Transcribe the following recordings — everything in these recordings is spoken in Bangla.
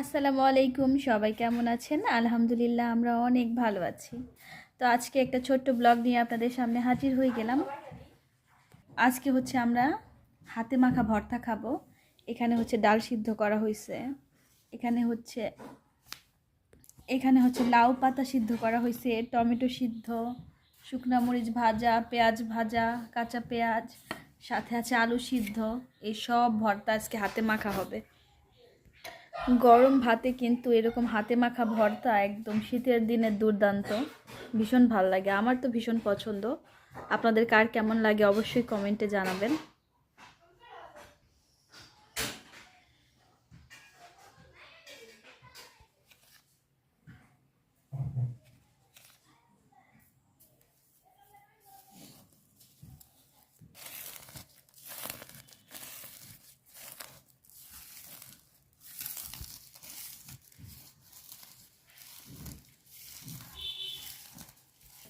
আসসালামু আলাইকুম, সবাই কেমন আছেন? আলহামদুলিল্লাহ, আমরা অনেক ভালো আছি। তো আজকে একটা ছোট্ট ব্লগ নিয়ে আপনাদের সামনে হাজির হয়ে গেলাম। আজকে হচ্ছে আমরা হাতে মাখা ভর্তা খাব। এখানে হচ্ছে ডাল সিদ্ধ করা হয়েছে এখানে হচ্ছে এখানে হচ্ছে লাউ পাতা সিদ্ধ করা হয়েছে টমেটো সিদ্ধ, শুকনা মরিচ ভাজা, পেঁয়াজ ভাজা, কাঁচা পেঁয়াজ, সাথে আছে আলু সিদ্ধ। এই সব ভর্তা আজকে হাতে মাখা হবে। গরম ভাতে কিন্তু এরকম হাতে মাখা ভর্তা একদম শীতের দিনে দুর্দান্ত। ভীষণ ভালো লাগে। আমার তো ভীষণ পছন্দ। আপনাদের কার কেমন লাগে অবশ্যই কমেন্টে জানাবেন।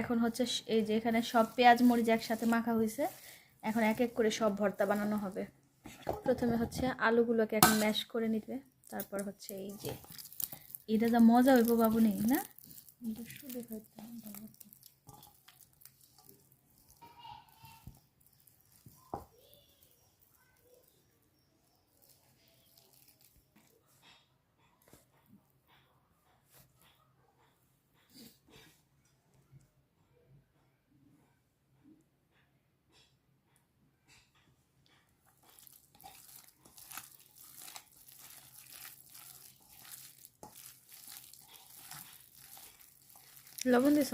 এখন হচ্ছে এই যে এখানে সব পেঁয়াজ, মরিচ একসাথে মাখা হয়েছে। এখন এক এক করে সব ভর্তা বানানো হবে। প্রথমে হচ্ছে আলুগুলোকে এখন ম্যাশ করে নিতে। তারপর হচ্ছে এই যে এটা যা মজা হইব বাবু নেই, না? লবণ দিছ?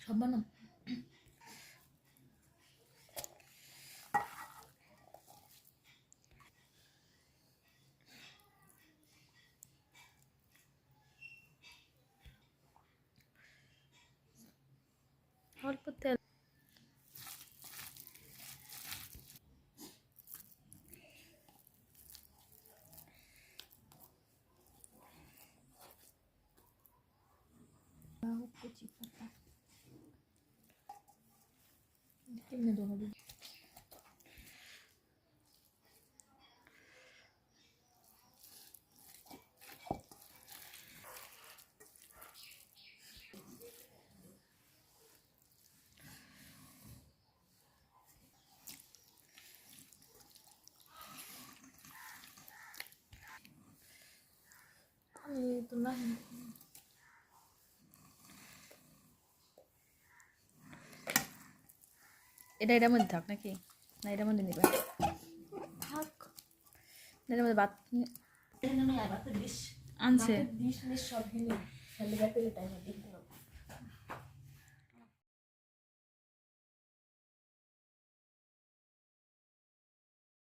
সব বানাও। অল্প তেল। типа. Ты мне дорого. Ой, это нафиг. এটা এটার মধ্যে থাক নাকি? না এটার মধ্যে নিবে। থাক। এটার মধ্যে বাত আনছে। সব